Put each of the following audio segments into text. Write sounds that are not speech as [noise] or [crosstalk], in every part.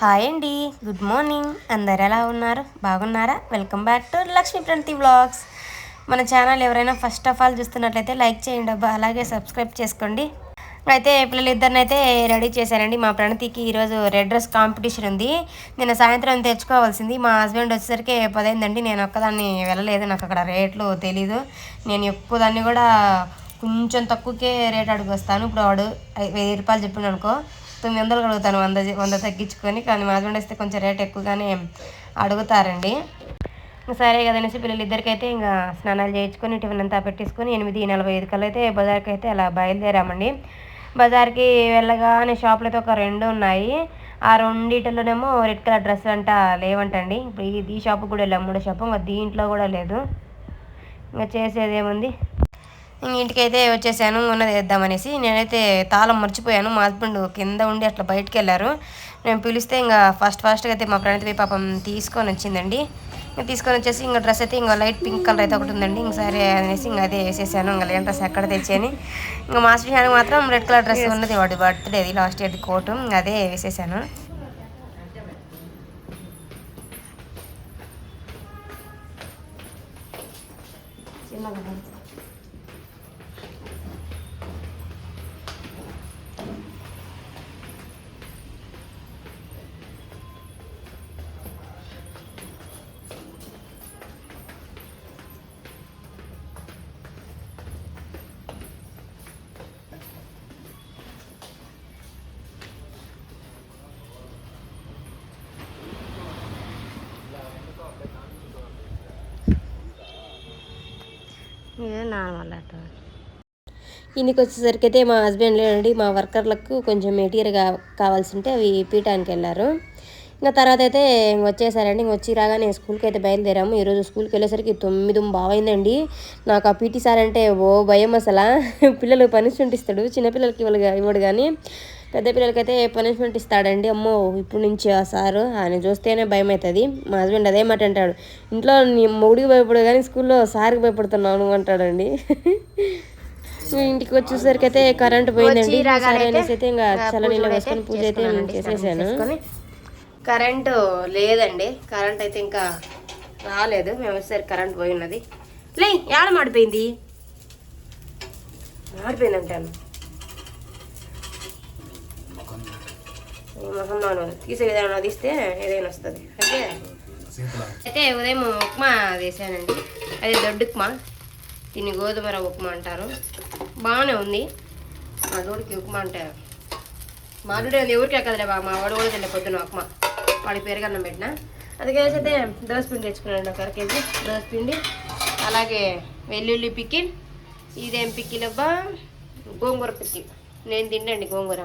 Hi అండి. Good morning. అందరు ఎలా ఉన్నారు? బాగున్నారా? Welcome back to Lakshmi Pranathi vlogs. మన ఛానల్ ఎవరైనా ఫస్ట్ ఆఫ్ ఆల్ చూస్తున్నట్లయితే లైక్ చేయండి అబ్బా. అలాగే సబ్స్క్రైబ్ చేసుకోండి. అయితే పిల్లలిద్దరిని అయితే రెడీ చేశారండి. మా ప్రణతికి ఈరోజు రెడ్ డ్రెస్ కాంపిటీషన్ ఉంది. నేను సాయంత్రం తెచ్చుకోవాల్సింది. మా హస్బెండ్ వచ్చేసరికి పదైందండి. నేను ఒక్కదాన్ని వెళ్ళలేదు. నాకు అక్కడ రేట్లు తెలీదు. నేను ఎక్కువ దాన్ని కూడా కొంచెం తక్కువకే రేట్ అడుగు వస్తాను. ఇప్పుడు వాడు వెయ్యి రూపాయలు చెప్పిన అనుకో. తొమ్మిది వందలు అడుగుతాను వంద వంద తగ్గించుకొని కానీ మా హస్బెండ్ వస్తే కొంచెం రేట్ ఎక్కువగానే అడుగుతారండి. సరే కదనేసి పిల్లలు ఇద్దరికైతే ఇంకా స్నానాలు చేయించుకొని టిఫిన్ అంతా పెట్టేసుకొని ఎనిమిది నలభై ఐదు కల్లా అయితే బజార్కి అయితే అలా బయలుదేరామండి. బజార్కి వెళ్ళగానే షాపులు అయితే ఒక రెండు ఉన్నాయి. ఆ రెండిటిలోనేమో రెడ్ కలర్ డ్రెస్ అంట లేవంటండి. ఇప్పుడు ఈ- ఈ షాపు కూడా వెళ్ళాము మూడో షాపు ఇంకా దీంట్లో కూడా లేదు. ఇంకా చేసేది ఏముంది? ఇంటికైతే వచ్చేసాను ఉన్నది వేద్దామనేసి నేనైతే తాళం మర్చిపోయాను మా హస్బెండ్ కింద ఉండి అట్లా బయటికి వెళ్ళారు నేను పిలిస్తే ఇంకా ఫస్ట్ ఫాస్ట్గా అయితే మా ప్రణతి పాపం తీసుకొని వచ్చిందండి. ఇంకా తీసుకొని వచ్చేసి ఇంకా డ్రెస్ అయితే ఇంకా లైట్ పింక్ కలర్ అయితే ఒకటి ఉందండి. ఇంక సరే అనేసి ఇంకా అదే వేసేసాను ఇంకా లేని డ్రెస్ ఎక్కడ తెచ్చాను ఇంకా మా హస్బెండ్ మాత్రం రెడ్ కలర్ డ్రెస్ ఉన్నది వాడి బర్త్డేది లాస్ట్ ఇయర్ది కోటు అదే వేసేసాను. ఇంటికి వచ్చేసరికి అయితే మా హస్బెండ్ లేడండి. మా వర్కర్లకు కొంచెం మెటీరియల్ కా కావాల్సి ఉంటే అవి పీయటానికి వెళ్ళారు ఇంకా తర్వాత అయితే ఇంక వచ్చేసారండి ఇంక వచ్చి రాగానే స్కూల్కి అయితే బయలుదేరాము. ఈరోజు స్కూల్కి వెళ్ళేసరికి తొమ్మిది బాగైందండి నాకు ఆ పీటీ సార్ అంటే ఓ భయం అసలు. [laughs] పిల్లలు పనిష్మెంట్ ఇస్తాడు చిన్నపిల్లలకి ఇవ్వడు ఇవ్వడు కానీ పెద్ద పిల్లలకైతే పనిష్మెంట్ ఇస్తాడండి. అమ్మో ఇప్పుడు నుంచి ఆ సారు ఆయన చూస్తేనే భయం అవుతుంది మా హస్బెండ్ అదే మాట అంటాడు. ఇంట్లో మొగుడికి భయపడు కానీ స్కూల్లో సార్కి భయపడుతున్నావు నువ్వు అంటాడండి. ఇంటికి వచ్చేసరికి అయితే కరెంట్ పోయిందండి సరే అనేసి అయితే ఇంకా చల్లనీళ్ళు వేసుకొని పూజ అయితే చేసేసాను. కరెంటు లేదండి. కరెంట్ అయితే ఇంకా రాలేదు. మేము వచ్చేసరికి కరెంట్ పోయి ఉన్నది. లే ఏడ మాడిపోయింది? మాడిపోయింది అంటాను మొహంలో తీసే విధానం తీస్తే ఏదైనా వస్తుంది అంటే అయితే ఉదయం ఉప్మా వేసానండి అది దొడ్డు ఉప్మా దీన్ని గోధుమ రవ్వ ఉప్మా అంటారు బాగానే ఉంది మా డోడికి ఉప్మా అంటే మా డోడి ఎవరికి ఎక్కదులే బా మా వాడు కూడా తింటే పొద్దున ఉప్మా వాడి పెరుగన్నం పెట్టిన అందుకే అయితే దోసపిండి తెచ్చుకున్నాను ఒక కేజీ దోసపిండి అలాగే వెల్లుల్లి పిక్కిల్ ఇదేం పిక్కిల్ అబ్బా గోంగూర పిక్కిల్ నేను తిండండి గోంగూర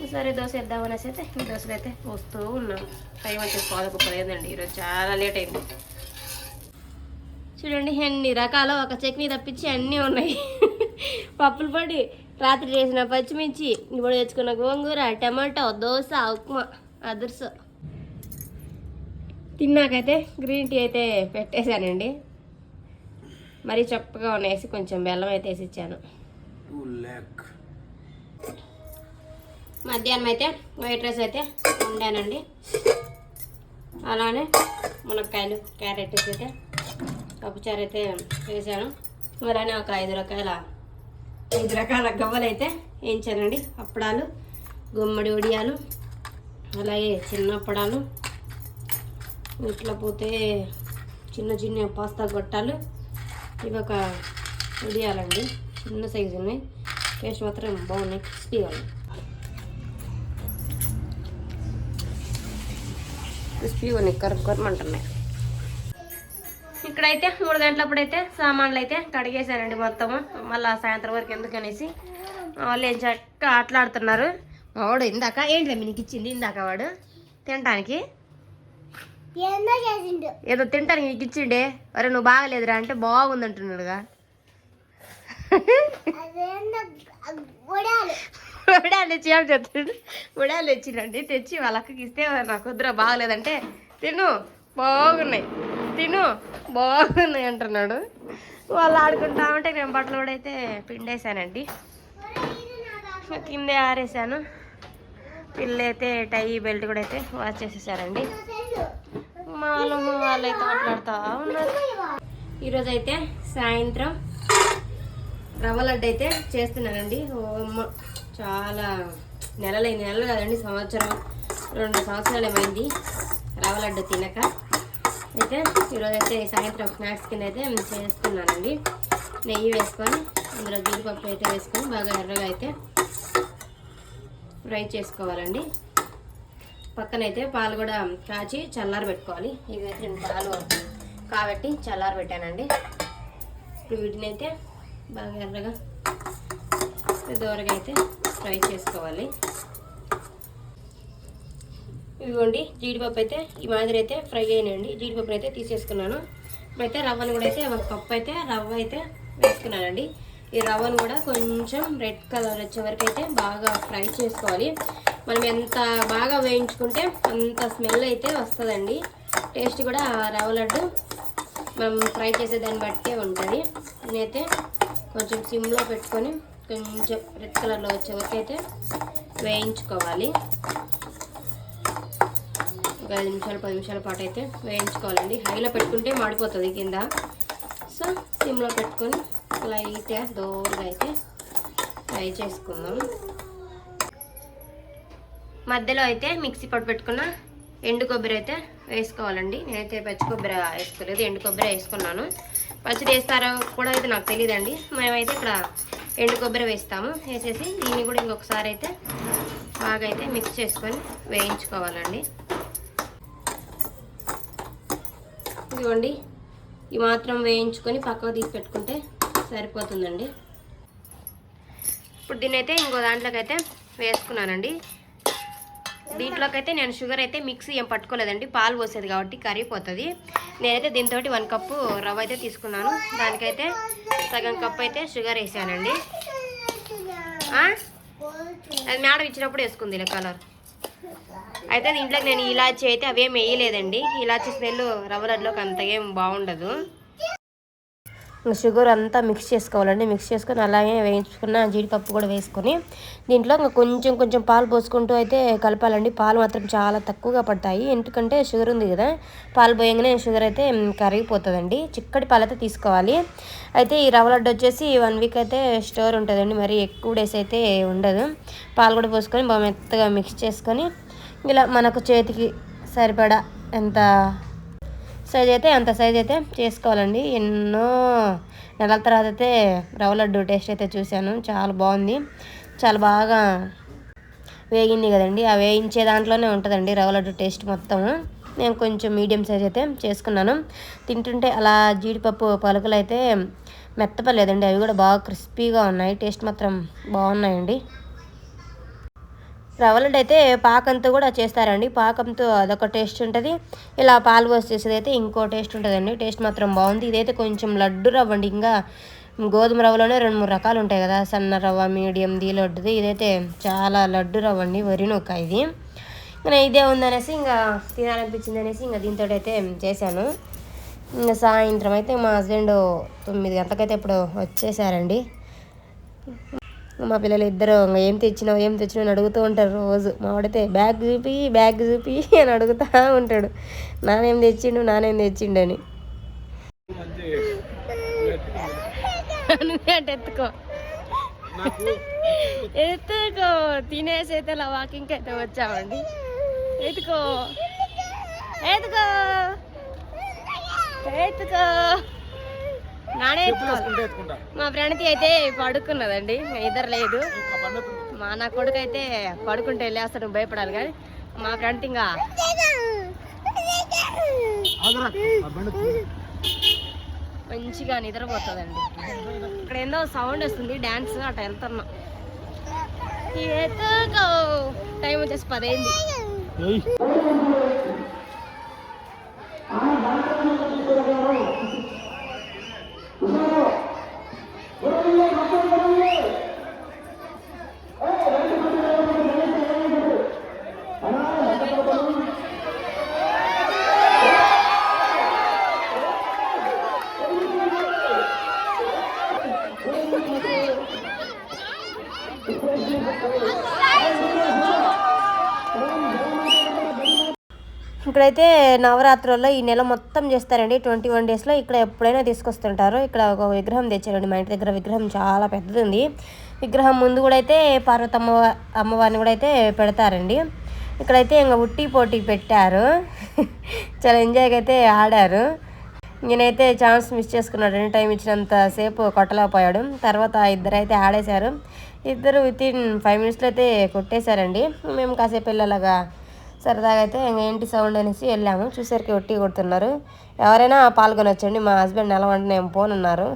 ఒకసారి దోశ వేద్దామనేసి అయితే ఈ దోశలు అయితే వస్తూ ఉన్నాం. టైం వచ్చేసి పాదకు పదేందండి ఈరోజు చాలా లేట్ అయింది. చూడండి అన్ని రకాలు ఒక చట్నీ తప్పించి అన్నీ ఉన్నాయి. పప్పుల పొడి రాత్రి చేసిన పచ్చిమిర్చి ఇప్పుడు తెచ్చుకున్న గోంగూర టమాటో దోశ ఉప్మా అదర్స. తిన్నాకైతే గ్రీన్ టీ అయితే పెట్టేశానండి. మరీ చప్పగా ఉన్నాయి కొంచెం బెల్లం అయితే వేసి ఇచ్చాను. మధ్యాహ్నం అయితే వైట్ రైస్ అయితే వండానండి. అలానే మునక్కాయలు క్యారెట్ అయితే పప్పుచారు అయితే వేసాను. అలానే ఒక ఐదు రకాల ఐదు రకాల గవ్వలు అయితే వేయించానండి. అప్పడాలు గుమ్మడి వడియాలు అలాగే చిన్న అప్పడాలు ఇట్లా పోతే చిన్న చిన్న పాస్తా గొట్టాలు ఇవి ఒక వడియాలండి. చిన్న సైజు ఉన్నాయి టేస్ట్ మాత్రం బాగున్నాయి క్రిస్పీగా ఉన్నాయి. క్రిస్పీగా ఉన్నాయి కర్ర కర్రమంటున్నాయి ఇక్కడైతే మూడు గంటలప్పుడైతే సామాన్లు అయితే కడిగేశానండి మొత్తము. మళ్ళీ సాయంత్రం వరకు ఎందుకనేసి వాళ్ళు ఏం చక్క ఆటలాడుతున్నారు. వాడు ఇందాక ఏంటి మీకు ఇచ్చింది ఇందాక వాడు? తినటానికి? ఏదో తినటానికి నీకు ఇచ్చిండే? అరే నువ్వు బాగలేదురా అంటే బాగుంది అంటున్నాడుగా ఉడాలు తెచ్చి ఏం చెప్తాడు. ఉడాలు తెచ్చినండి తెచ్చి వాళ్ళకి ఇస్తే నాకు వద్దురా బాగలేదంటే తిను బాగున్నాయి. తిను బాగున్నాయి అంటున్నాడు. వాళ్ళు ఆడుకుంటా ఉంటే నేను బట్టలు కూడా అయితే పిండేశానండి. కిందే ఆరేసాను పిల్లలు అయితే టై బెల్ట్ కూడా అయితే వాచ్ చేసేసారండి. మా వాళ్ళు వాళ్ళు అయితే మాట్లాడుతూ ఉన్నారు. ఈరోజు అయితే సాయంత్రం రవ్వ లడ్డు అయితే చేస్తున్నానండి. చాలా నెలలై నెలలు కదండి సంవత్సరం. రెండు సంవత్సరాలు ఏమైంది? రవ్వలడ్డు తినక. అయితే ఈరోజు సాయంత్రం స్నాక్స్ కింద అయితే చేస్తున్నానండి. నెయ్యి వేసుకొని అందులో జీడిపప్పు అయితే వేసుకొని బాగా ఎర్రగా అయితే ఫ్రై చేసుకోవాలండి. పక్కనైతే పాలు కూడా కాచి చల్లారి పెట్టుకోవాలి. ఇవైతే రెండు పాలు కాబట్టి చల్లారి పెట్టానండి. ఇప్పుడు వీటిని అయితే బాగా ఎర్రగా దూరగా అయితే ఫ్రై చేసుకోవాలి. ఇదిగోండి జీడిపప్పు అయితే ఈ మాదిరి అయితే ఫ్రై అయినండి జీడిపప్పు అయితే తీసేసుకున్నాను. ఇప్పుడైతే రవ్వను కూడా అయితే ఒక కప్పు అయితే రవ్వ అయితే వేసుకున్నానండి. ఈ రవ్వను కూడా కొంచెం రెడ్ కలర్ వచ్చే వరకు అయితే బాగా ఫ్రై చేసుకోవాలి. మనం ఎంత బాగా వేయించుకుంటే అంత స్మెల్ అయితే వస్తుందండి. టేస్ట్ కూడా ఆ రవ్వ లడ్డు మనం ఫ్రై చేసే దాన్ని బట్టే ఉంటుంది. నేనైతే కొంచెం సిమ్లో పెట్టుకొని కొంచెం రెడ్ కలర్లో వచ్చే వరకు అయితే వేయించుకోవాలి. ఒక ఐదు నిమిషాలు పది నిమిషాల పాటు అయితే వేయించుకోవాలండి. హైలో పెట్టుకుంటే మాడిపోతుంది కింద. సో సిమ్లో పెట్టుకొని లైట్గా దోరగా అయితే ఫ్రై చేసుకుందాం. మధ్యలో అయితే మిక్సీ పట్టు పెట్టుకున్న ఎండు కొబ్బరి అయితే వేసుకోవాలండి. నేనైతే పచ్చి కొబ్బరి వేసుకోలేదు ఎండు కొబ్బరి వేసుకున్నాను. పచ్చడి వేస్తారో కూడా అయితే నాకు తెలియదండి. మేమైతే ఇక్కడ ఎండు కొబ్బరి వేస్తాము. వేసేసి దీన్ని కూడా ఇంకొకసారి అయితే బాగా అయితే మిక్స్ చేసుకొని వేయించుకోవాలండి. ఇదిగోండి. ఈ మాత్రం వేయించుకొని పక్కకు తీసి పెట్టుకుంటే సరిపోతుందండి. ఇప్పుడు దీన్నైతే ఇంకో దాంట్లోకి అయితే వేసుకున్నానండి. దీంట్లోకైతే నేను షుగర్ అయితే మిక్సీ ఏం పట్టుకోలేదండి. పాలు పోసేది కాబట్టి కరిగిపోతుంది. నేనైతే దీంతో వన్ కప్పు రవ్వ అయితే తీసుకున్నాను. దానికైతే సగం కప్ అయితే షుగర్ వేసానండి. అది మేడం ఇచ్చినప్పుడు వేసుకుంది ఇలా కలర్ అయితే దీంట్లోకి నేను ఇలాచి అయితే అవేం వేయలేదండి. ఇలాచి స్మెల్ రవ్వ లడ్లోకి అంతగా ఏం బాగుండదు. షుగర్ అంతా మిక్స్ చేసుకోవాలండి. మిక్స్ చేసుకొని అలాగే వేయించుకున్న జీడిపప్పు కూడా వేసుకొని దీంట్లో ఇంకా కొంచెం కొంచెం పాలు పోసుకుంటూ అయితే కలపాలండి. పాలు మాత్రం చాలా తక్కువగా పడతాయి. ఎందుకంటే షుగర్ ఉంది కదా పాలు పోయంగానే షుగర్ అయితే కరిగిపోతుందండి. చిక్కటి పాలు అయితే తీసుకోవాలి. అయితే ఈ రవ్వ లడ్డు వచ్చేసి వన్ వీక్ అయితే స్టోర్ ఉంటుందండి. మరి ఎక్కువ డేస్ అయితే ఉండదు. పాలు కూడా పోసుకొని బాగా మెత్తగా మిక్స్ చేసుకొని ఇలా మనకు చేతికి సరిపడా ఎంత సైజ్ అయితే అంత సైజ్ అయితే చేసుకోవాలండి. ఎన్నో నెలల తర్వాత అయితే రవ్వ లడ్డు టేస్ట్ అయితే చూశాను. చాలా బాగుంది. చాలా బాగా వేగింది కదండి. ఆ వేయించే దాంట్లోనే ఉంటుందండి రవ్వ లడ్డు టేస్ట్ మొత్తం. నేను కొంచెం మీడియం సైజ్ అయితే చేసుకున్నాను. తింటుంటే అలా జీడిపప్పు పలుకులు అయితే మెత్తపలేదండి అవి కూడా బాగా క్రిస్పీగా ఉన్నాయి. టేస్ట్ మాత్రం బాగున్నాయండి. రవ్వ లడ్డు అయితే పాకంతో కూడా చేస్తారండి. పాకంతో అదొక టేస్ట్ ఉంటుంది. ఇలా పాలు పోసి చేసేది అయితే ఇంకో టేస్ట్ ఉంటుందండి. టేస్ట్ మాత్రం బాగుంది. ఇదైతే కొంచెం లడ్డు రవ్వ అండి. ఇంకా గోధుమ రవ్వలోనే రెండు మూడు రకాలు ఉంటాయి కదా. సన్న రవ్వ మీడియం ది లడ్డుది. ఇదైతే చాలా లడ్డు రవ్వ అండి. వరి నొక్క ఇది. ఇంకా ఇదే ఉందనేసి ఇంకా తినాలనిపించింది అనేసి ఇంకా దీంతో అయితే చేశాను. ఇంకా సాయంత్రం అయితే మా హస్బెండ్ తొమ్మిది గంటలకైతే ఇప్పుడు వచ్చేసారండి. మా పిల్లలు ఇద్దరు ఇంకా ఏం తెచ్చినావు ఏం తెచ్చినావు అని అడుగుతూ ఉంటారు రోజు. మా వాడితే బ్యాగ్ చూపి బ్యాగ్ చూపి అని అడుగుతూ ఉంటాడు. నానేం తెచ్చిండు నానేం తెచ్చిండు అని. ఎత్తుకో. ఎత్తుకో. తినేసి అయితే అలా వాకింగ్కి అయితే వచ్చామండి. ఎత్తుకో. ఎత్తుకో. ఎత్తుకో. నానే మా ఫ్రెండ్కి అయితే పడుకున్నదండి. ఇద్దరు లేదు. మా నా కొడుకు అయితే పడుకుంటే లేస్తాడు భయపడాలి కానీ మా ఫ్రెండ్ ఇంకా మంచిగా నిద్రపోతుందండి. ఇక్కడ ఏందో సౌండ్ వస్తుంది డ్యాన్స్ అట్లా వెళ్తున్నాం. టైం వచ్చేసి పదైంది. నవరాత్రుల్లో ఈ నెల మొత్తం చేస్తారండి. ట్వంటీ వన్ డేస్లో ఇక్కడ ఎప్పుడైనా తీసుకొస్తుంటారు. ఇక్కడ ఒక విగ్రహం తెచ్చారండి మా ఇంటి దగ్గర. విగ్రహం చాలా పెద్దది ఉంది విగ్రహం ముందు కూడా అయితే పార్వతమ్మ అమ్మవారిని కూడా అయితే పెడతారండి. ఇక్కడైతే ఇంకా ఉట్టి పోటీ పెట్టారు. [laughs] చాలా ఎంజాయ్గా అయితే ఆడారు. నేనైతే ఛాన్స్ మిస్ చేసుకున్నాడు. టైం ఇచ్చినంత సేపు కొట్టలేకపోయాడు. తర్వాత ఇద్దరు అయితే ఆడేశారు. ఇద్దరు విత్ ఇన్ ఫైవ్ మినిట్స్లో అయితే కొట్టేశారండి. మేము కాసేపు వెళ్ళలాగా సరదాగా అయితే ఏంటి సౌండ్ అనేసి వెళ్ళాము. చూసరికి ఒట్టి కొడుతున్నారు. ఎవరైనా పాల్గొనొచ్చండి. మా హస్బెండ్ ఎలా అంటే నేను పోనున్నారు.